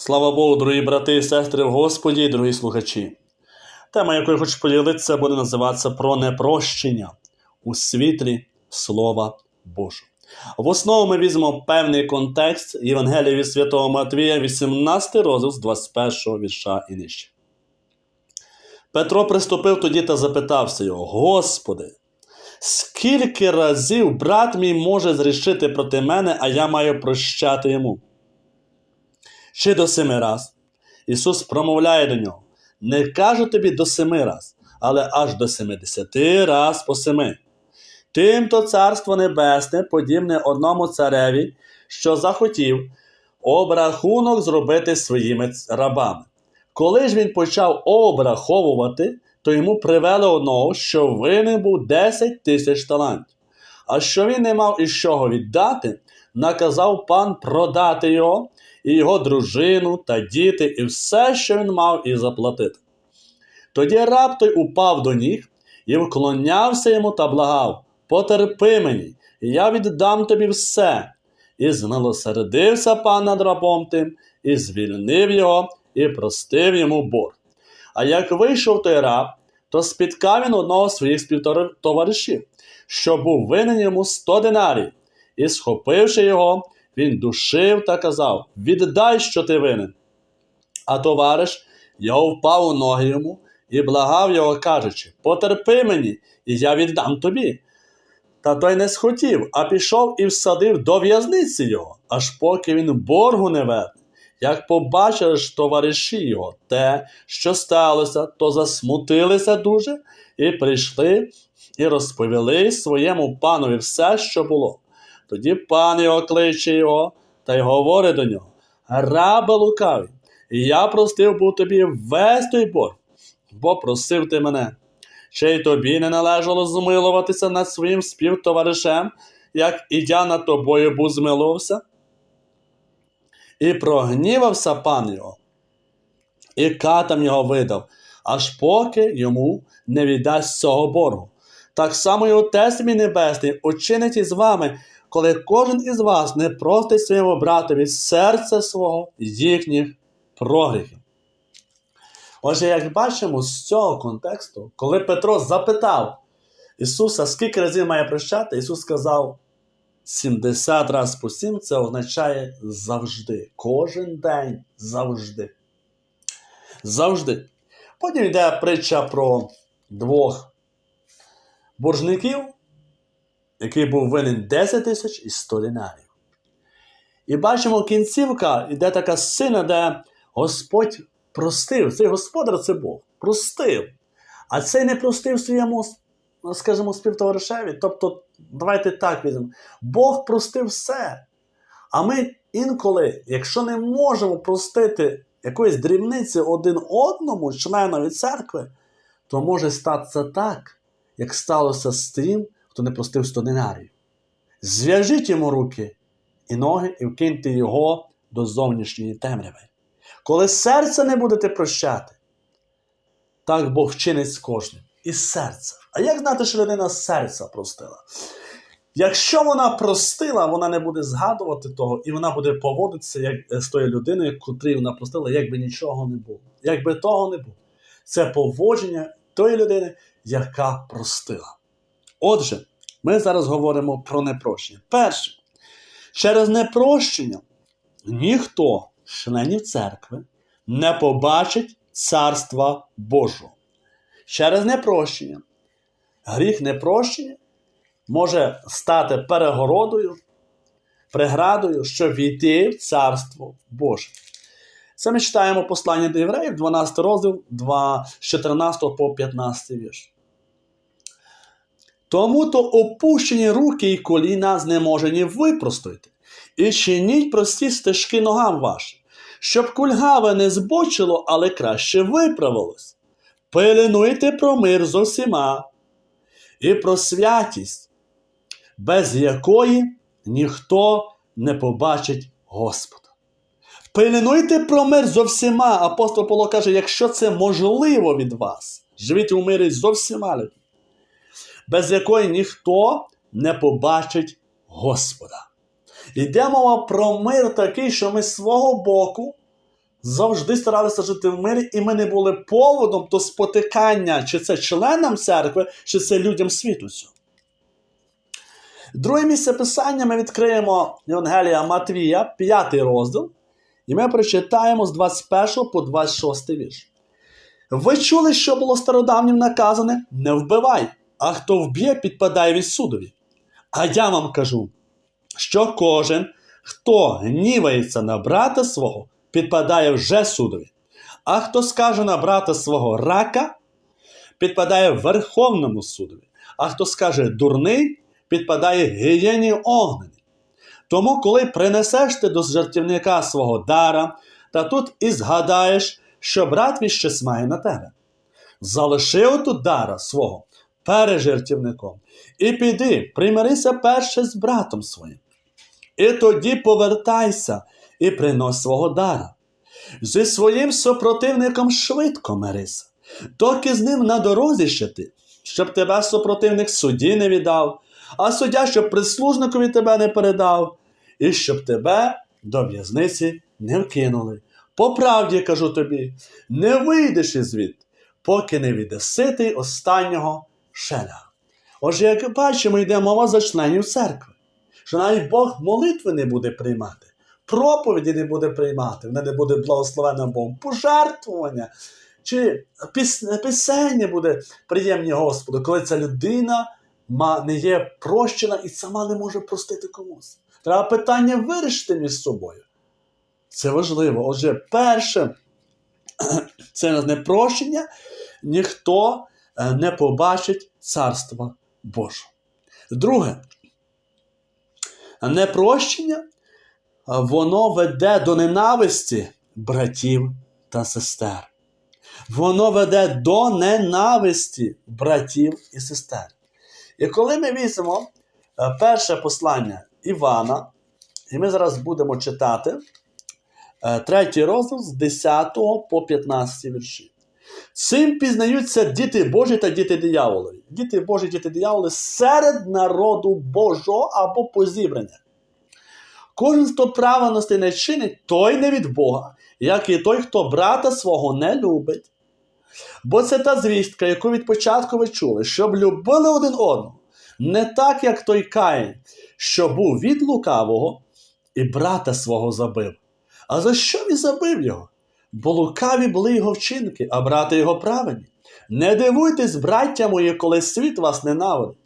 Слава Богу, дорогі брати і сестри в Господі, і дорогі слухачі. Тема, якою я хочу поділитися, буде називатися про непрощення у світлі Слова Божого. В основу ми візьмемо певний контекст Євангелія від Святого Матвія, 18 розділ з 21 вірша і нижче. Петро приступив тоді та запитався його: Господи, скільки разів брат мій може зрішити проти мене, а я маю прощати йому? Чи до семи раз. Ісус промовляє до нього: Не кажу тобі до семи раз, але аж до семидесяти раз по семи. Тимто царство небесне подібне одному цареві, що захотів обрахунок зробити своїми рабами. Коли ж він почав обраховувати, то йому привели одного, що винен був 10 тисяч талантів. А що він не мав із чого віддати, наказав пан продати його, і його дружину та діти, і все, що він мав, і заплатити. Тоді раб той упав до ніг і вклонявся йому та благав: Потерпи мені, я віддам тобі все. І змилосердився пан над рабом тим, і звільнив його, і простив йому борг. А як вийшов той раб, то спіткав він одного з своїх співтоваришів, що був винен йому сто динарів, і, схопивши його, він душив та казав: Віддай, що ти винен. А товариш його впав у ноги йому і благав його, кажучи: Потерпи мені, і я віддам тобі. Та той не схотів, а пішов і всадив до в'язниці його, аж поки він боргу не верне. Як побачили ж товариші його те, що сталося, то засмутилися дуже і прийшли і розповіли своєму панові все, що було. Тоді пан його кличе його та й говорить до нього: Рабе лукавий, я простив був тобі весь той борг, бо просив ти мене. Чи й тобі не належало змилуватися над своїм співтоваришем, як і я над тобою був змилувався? І прогнівався пан його, і катам його видав, аж поки йому не віддасть цього боргу. Так само і Отець мій Небесний учинить із вами, коли кожен із вас не простить своєму братові серця свого їхніх прогріхів. Отже, як бачимо з цього контексту, коли Петро запитав Ісуса, скільки разів має прощати, Ісус сказав 70 разів по 7, це означає завжди. Кожен день завжди. Завжди. Потім йде притча про двох боржників, який був винен 10 тисяч і 100 динарів. І бачимо кінцівка, іде така сина, де Господь простив. Цей господар це Бог. Простив. А цей не простив своєму, скажімо, співтоваришеві. Тобто, давайте так візьмемо. Бог простив все. А ми інколи, якщо не можемо простити якоїсь дрібниці один одному, членові церкви, то може статися так, як сталося з тим, хто не простив 100 динарів. Зв'яжіть йому руки і ноги і вкиньте його до зовнішньої темряви. Коли серце не будете прощати, так Бог вчинить з кожним. Із серця. А як знати, що людина серця простила? Якщо вона простила, вона не буде згадувати того, і вона буде поводитися як з тою людиною, котрій вона простила, якби нічого не було. Якби того не було. Це поводження тої людини, яка простила. Отже, ми зараз говоримо про непрощення. Перше, через непрощення ніхто з членів церкви не побачить Царства Божого. Через непрощення. Гріх непрощення може стати перегородою, преградою, щоб війти в Царство Боже. Це ми читаємо послання до євреїв, 12 розділ 2, з 14 по 15 вірш. Тому то опущені руки і коліна знеможені випростуйте, і чиніть прості стежки ногам вашим, щоб кульгаве не збочило, але краще виправилось. Пилинуйте про мир з усіма і про святість, без якої ніхто не побачить Господа. Пильнуйте про мир зо всіма. Апостол Павло каже, якщо це можливо від вас, живіть у мирі зо всіма людьми, без якої ніхто не побачить Господа. Йде мова про мир такий, що ми з свого боку завжди старалися жити в мирі, і ми не були поводом до спотикання, чи це членам церкви, чи це людям світу. Друге місце писання ми відкриємо Євангелія Матвія, 5 розділ, і ми прочитаємо з 21 по 26 вірш. Ви чули, що було стародавнім наказане? Не вбивай, а хто вб'є, підпадає від судові. А я вам кажу, що кожен, хто гнівається на брата свого, підпадає вже судові. А хто скаже на брата свого рака, підпадає Верховному судові. А хто скаже дурний, підпадає гієні огненій. Тому, коли принесеш ти до жартівника свого дара, та тут і згадаєш, що брат твій має на тебе. Залиши отут дара свого перед жертівником, і піди, примирися перше з братом своїм. І тоді повертайся і принось свого дара. Зі своїм супротивником швидко мирися, доки з ним на дорозі ще ти, щоб тебе супротивник судді не віддав, а суддя, щоб прислужникові тебе не передав, і щоб тебе до в'язниці не вкинули. По правді кажу тобі, не вийдеш із звід, поки не віддаси ти останнього шеля. Отже, як бачимо, йде мова за членів церкви, що навіть Бог молитви не буде приймати, проповіді не буде приймати, вона не буде благословена Богом, пожертвування чи піс- пісення буде приємні Господу, коли ця людина не є прощена і сама не може простити комусь. Треба питання вирішити між собою. Це важливо. Отже, перше, це непрощення, ніхто е, не побачить царства Божого. Друге, непрощення е, воно веде до ненависті братів та сестер. Воно веде до ненависті братів і сестер. І коли ми візьмемо е, перше послання Івана, і ми зараз будемо читати е, третій розділ з 10 по 15 вірші. Цим пізнаються діти Божі та діти дияволові. Діти Божі, діти дияволи серед народу Божого або позібрання. Кожен, хто праведності не чинить, той не від Бога, як і той, хто брата свого не любить. Бо це та звістка, яку від початку ви чули, щоб любили один одного, не так, як той Каїн, що був від лукавого і брата свого забив. А за що він забив його? Бо лукаві були його вчинки, а брати його праведні. Не дивуйтесь, браття мої, коли світ вас ненавидить.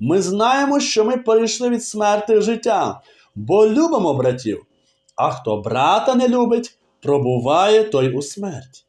Ми знаємо, що ми перейшли від смерти в життя, бо любимо братів. А хто брата не любить, пробуває той у смерті.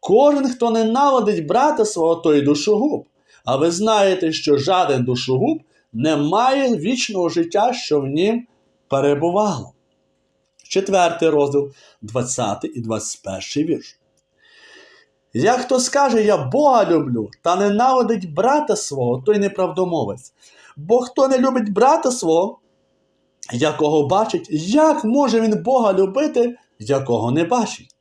Кожен, хто ненавидить брата свого, той душогуб. А ви знаєте, що жаден душогуб не має вічного життя, що в нім перебувало. Четвертий розділ, 20 і 21 вірш. Як хто скаже, я Бога люблю, та ненавидить брата свого, той неправдомовець. Бо хто не любить брата свого, якого бачить, як може він Бога любити, якого не бачить?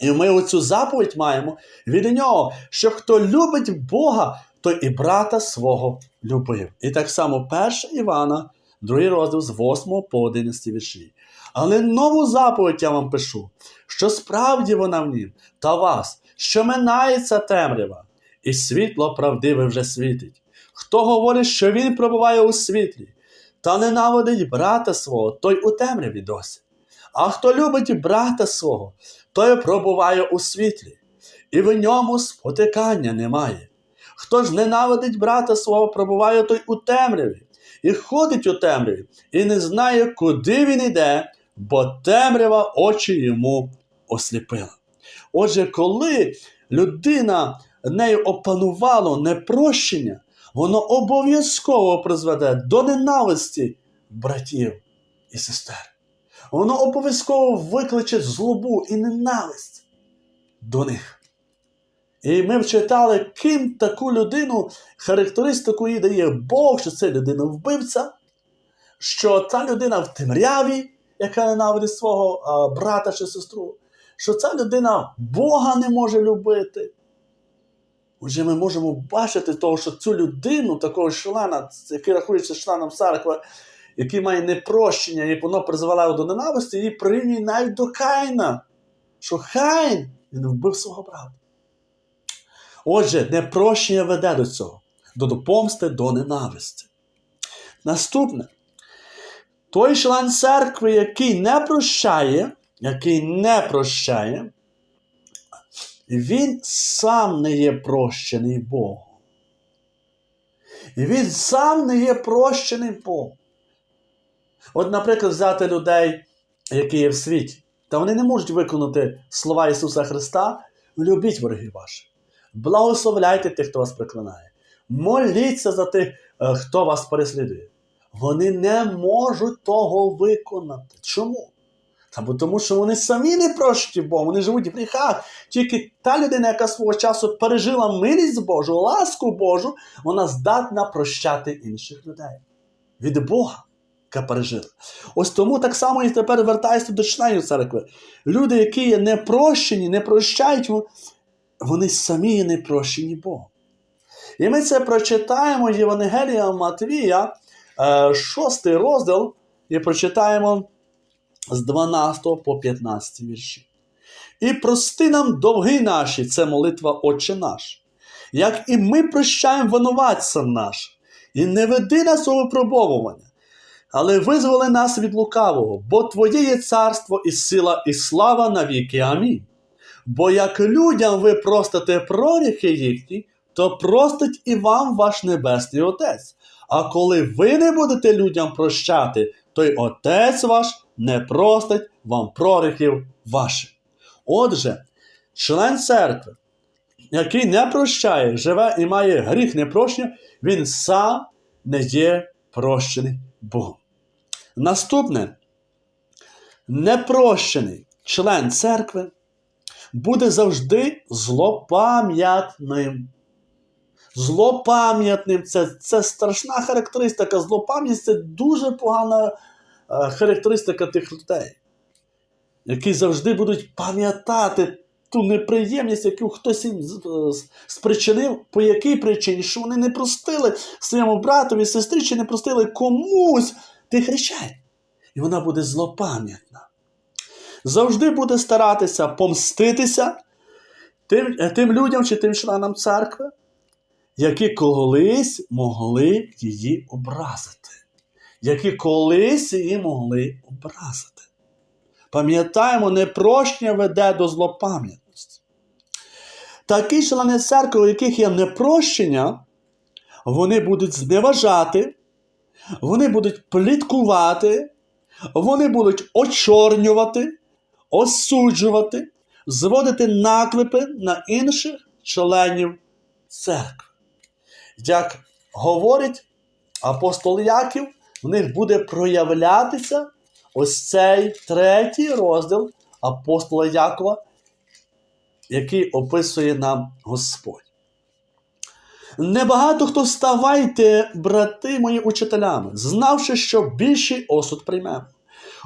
І ми оцю заповідь маємо від нього, що хто любить Бога, той і брата свого любив. І так само 1 Івана, другий розділ з 8 по 11 вірші. Але нову заповідь я вам пишу, що справді вона в нім та вас, що минається темрява, і світло правдиве вже світить. Хто говорить, що він пробуває у світлі, та ненавидить брата свого, той у темряві досі. А хто любить брата свого, той пробуває у світлі, і в ньому спотикання немає. Хто ж ненавидить брата свого, пробуває той у темряві, і ходить у темряві, і не знає, куди він іде, бо темрява очі йому осліпила. Отже, коли людина нею опанувало непрощення, воно обов'язково призведе до ненависті братів і сестер. Воно обов'язково викличе злобу і ненависть до них. І ми вчитали, ким таку людину, характеристику їй дає Бог, що це людина вбивця, що та людина в темряві, яка ненавидить свого а, брата чи сестру, що ця людина Бога не може любити. Отже, ми можемо бачити того, що цю людину, такого члена, який рахується членом церкви, який має непрощення, і воно призвело до ненависті, її прирівнює навіть до Каїна. що Хайн він вбив свого брата. Отже, непрощення веде до цього, до допомсти, до ненависті. Наступне. Той член церкви, який не прощає, який не прощає, він сам не є прощений Богом. І він сам не є прощений Богом. От, наприклад, взяти людей, які є в світі, та вони не можуть виконати слова Ісуса Христа, любіть ворогів ваших. Благословляйте тих, хто вас приклинає. Моліться за тих, е, хто вас переслідує. Вони не можуть того виконати. Чому? Та бо тому, що вони самі не прощені Богом, вони живуть в гріхах. Тільки та людина, яка свого часу пережила милість Божу, ласку Божу, вона здатна прощати інших людей. Від Бога, яка пережила. Ось тому так само і тепер вертаюся до членів церкви. Люди, які є непрощені, не прощають, вони самі є непрощені Богом. І ми це прочитаємо в Євангелія Матвія, шостий розділ, і прочитаємо з 12 по 15 вірші. І прости нам довги наші, це молитва Отче наш, як і ми прощаємо винуватцям наш, і не веди нас у випробовування, але визволи нас від лукавого, бо Твоє є царство і сила, і слава навіки. Амінь. Бо як людям ви простите проріхи їхні, то простить і вам ваш Небесний Отець. А коли ви не будете людям прощати, то й Отець ваш не простить вам прорихів ваших. Отже, член церкви, який не прощає, живе і має гріх непрощення, він сам не є прощений Богом. Наступне, непрощений член церкви буде завжди злопам'ятним. Злопам'ятним це, це страшна характеристика. Злопам'ятність це дуже погана е, характеристика тих людей, які завжди будуть пам'ятати ту неприємність, яку хтось їм з- спричинив, по якій причині, що вони не простили своєму братові, сестрі, чи не простили комусь тих речей. І вона буде злопам'ятна. Завжди буде старатися помститися тим, е, тим людям чи тим членам церкви, які колись могли її образити, які колись її могли образити. Пам'ятаємо, непрощення веде до злопам'ятності. Такі члени церкви, у яких є непрощення, вони будуть зневажати, вони будуть пліткувати, вони будуть очорнювати, осуджувати, зводити наклепи на інших членів церкви. Як говорить апостол Яків, в них буде проявлятися ось цей третій розділ апостола Якова, який описує нам Господь. Небагато хто ставайте, брати мої учителями, знавши, що більший осуд приймемо.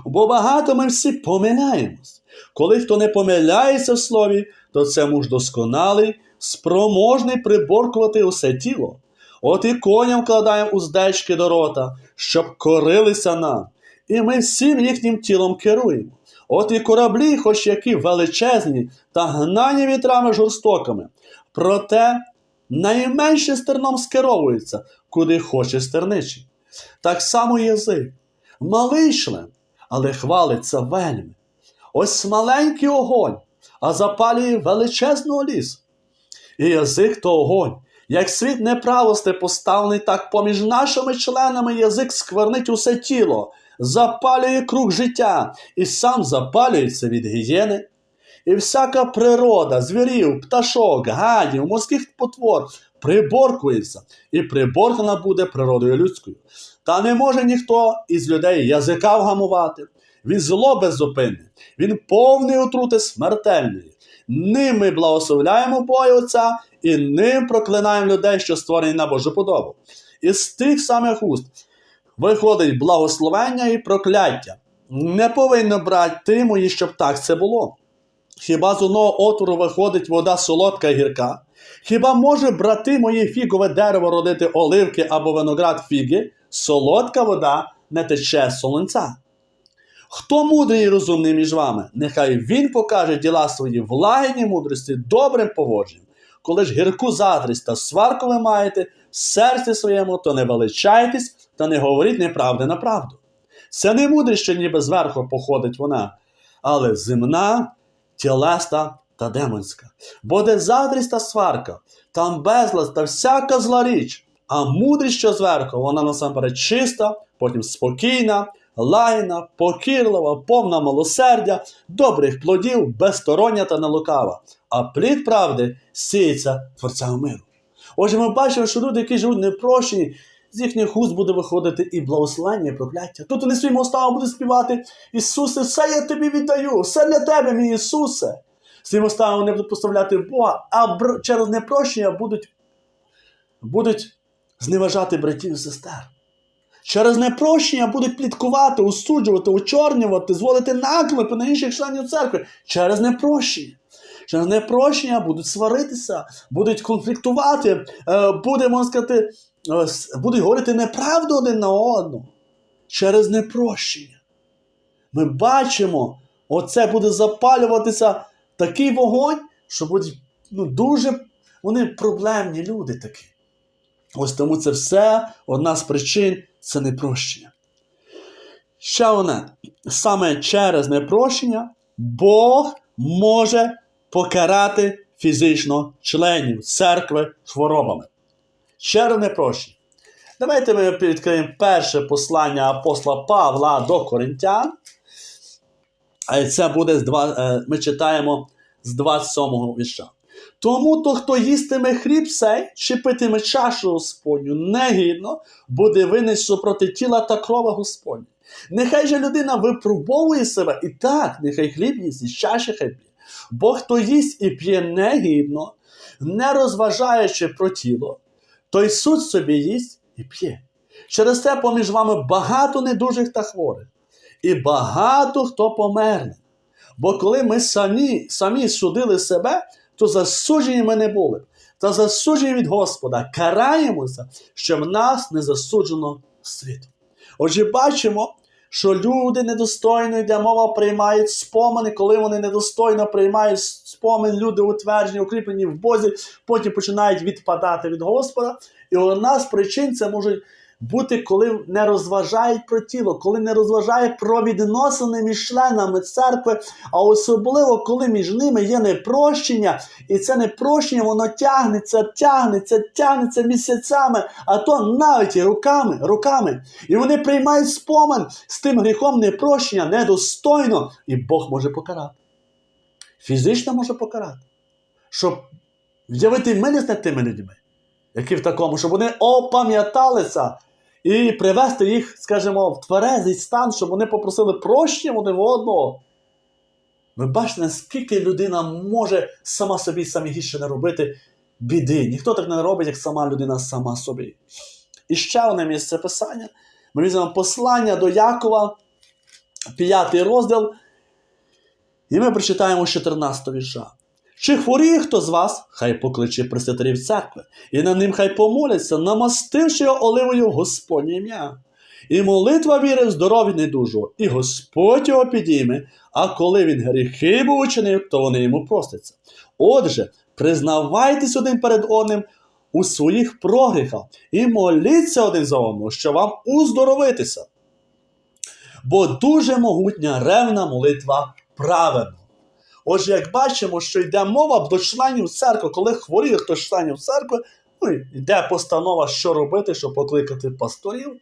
Бо багато ми всі помиляємось. Коли хто не помиляється в слові, то це муж досконалий, спроможний приборкувати усе тіло. От і коням кладаємо уздечки до рота, щоб корилися нам, і ми всім їхнім тілом керуємо. От і кораблі, хоч які величезні та гнані вітрами жорстокими, проте найменше стерном скеровується, куди хоче стерничий. Так само язик, малий член, але хвалиться вельми. Ось маленький огонь, а запалює величезного лісу. І язик то огонь. Як світ неправости поставлений, так поміж нашими членами язик сквернить усе тіло, запалює круг життя і сам запалюється від гієни. І всяка природа, звірів, пташок, гадів, морських потвор приборкується, і приборкана буде природою людською. Та не може ніхто із людей язика вгамувати. Він зло беззупинне, він повний отрути смертельної. Ним ми благословляємо Бога Отця і ним проклинаємо людей, що створені на Божу подобу. Із тих самих уст виходить благословення і прокляття. Не повинно брати ти мої, щоб так це було. Хіба з одного отвору виходить вода солодка і гірка? Хіба може брати мої фігове дерево родити оливки або виноград фіги? Солодка вода не тече з солонця. Хто мудрий і розумний між вами, нехай він покаже діла свої в мудрості добрим поводженням. Коли ж гірку заздрість та сварку ви маєте в серці своєму, то не величайтесь та не говоріть неправди на правду. Це не мудрість, що ніби зверху походить вона, але земна, тілеста та демонська. Бо де заздрість та сварка, там безлад та всяка зла річ, а мудрість, що зверху, вона насамперед чиста, потім спокійна, лагідна, покірлива, повна милосердя, добрих плодів, безстороння та нелукава. А плід правди сіється творцям миру. Отже, ми бачимо, що люди, які живуть непрощені, з їхніх уст буде виходити і благословення, і прокляття. Тут вони своїм уставом будуть співати: Ісусе, все я тобі віддаю, все для тебе, мій Ісусе. Своїм уставом вони будуть поставляти Бога, а через непрощення будуть, будуть зневажати братів і сестер. Через непрощення будуть пліткувати, осуджувати, очорнювати, зводити наклепи на інших членів церкви. Через непрощення. Через непрощення будуть сваритися, будуть конфліктувати, е, буде, можна сказати, е, будуть говорити неправду один на одного. Через непрощення. Ми бачимо, оце буде запалюватися такий вогонь, що будуть ну, дуже вони проблемні люди такі. Ось тому це все одна з причин це непрощення. Ще одне, саме через непрощення Бог може покарати фізично членів церкви хворобами. Через непрощення. Давайте ми відкриємо перше послання апостола Павла до Коринтян. Це буде е, ми читаємо з 27-го вірша. Тому то, хто їстиме хліб сей, чи питиме чашу Господню негідно, буде винен супроти тіла та крова Господня. Нехай же людина випробовує себе, і так, нехай хліб їсть, і чаші хай п'є. Бо хто їсть і п'є негідно, не розважаючи про тіло, той суд собі їсть і п'є. Через це поміж вами багато недужих та хворих, і багато хто померне. Бо коли ми самі, самі судили себе, то засуджені ми не були. Та засуджені від Господа, караємося, щоб нас не засуджено світом. Отже, бачимо, що люди недостойно йде мова приймають спомини, коли вони недостойно приймають спомин, люди утверджені, укріплені в Бозі, потім починають відпадати від Господа. І одна з причин це може бути, коли не розважають про тіло, коли не розважають про відносини між членами церкви, а особливо коли між ними є непрощення, і це непрощення, воно тягнеться, тягнеться, тягнеться місяцями, а то навіть і руками, руками. І вони приймають спомин з тим гріхом непрощення недостойно, і Бог може покарати. Фізично може покарати, щоб в'явити милість над тими людьми, які в такому, щоб вони опам'яталися і привести їх, скажімо, в тверезий стан, щоб вони попросили прощення один одного. Ви бачите, наскільки людина може сама собі самі гірше не робити біди. Ніхто так не робить, як сама людина сама собі. І ще одне місце писання. Ми візьмемо послання до Якова, 5 розділ, і ми прочитаємо з 14 вірша. Чи хворіє хто з вас, хай покличе пресвятерів церкви, і на ним хай помоляться, намастивши його оливою Господнє ім'я. І молитва віри в здоров'я недужого, і Господь його підійме, а коли він гріхи був учинив, то вони йому простяться. Отже, признавайтесь один перед одним у своїх прогріхах і моліться один за одного, що вам уздоровитися. Бо дуже могутня ревна молитва праведного. Отже, як бачимо, що йде мова до членів церкви, коли хворіє хтось членів церкви, ну, йде постанова, що робити, щоб покликати пасторів.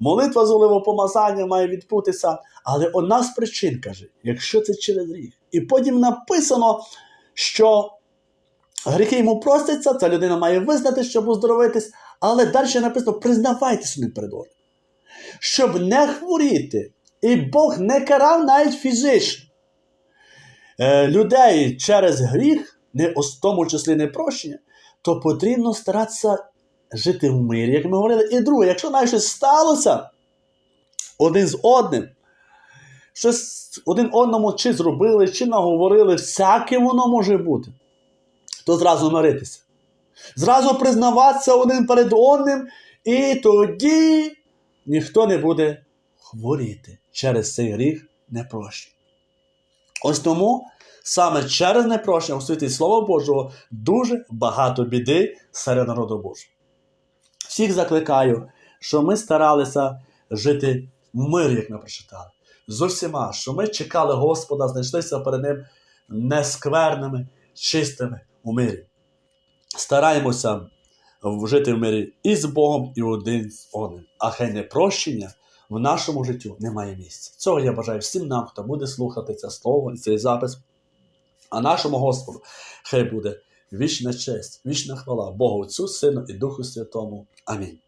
Молитва з оливопомазання має відбутися. Але одна з причин каже, якщо це через гріх. І потім написано, що гріхи йому простяться, ця людина має визнати, щоб оздоровитись, але далі написано: признавайтеся не перед. Щоб не хворіти. І Бог не карав навіть фізично людей через гріх, не в тому числі не прощення, то потрібно старатися жити в мирі, як ми говорили. І друге, якщо навіть щось сталося один з одним, щось один одному чи зробили, чи наговорили, всяке воно може бути, то зразу миритися. Зразу признаватися один перед одним, і тоді ніхто не буде хворіти через цей гріх непрощення. Ось тому саме через непрощення у світлі Слова Божого дуже багато біди серед народу Божого. Всіх закликаю, що ми старалися жити в мирі, як ми прочитали, з усіма, що ми чекали Господа, знайшлися перед Ним нескверними, чистими у мирі. Стараємося жити в мирі і з Богом, і один з одним. А хай непрощення в нашому життю немає місця. Цього я бажаю всім нам, хто буде слухати це слово і цей запис. А нашому Господу хай буде вічна честь, вічна хвала Богу Отцю, Сину і Духу Святому. Амінь.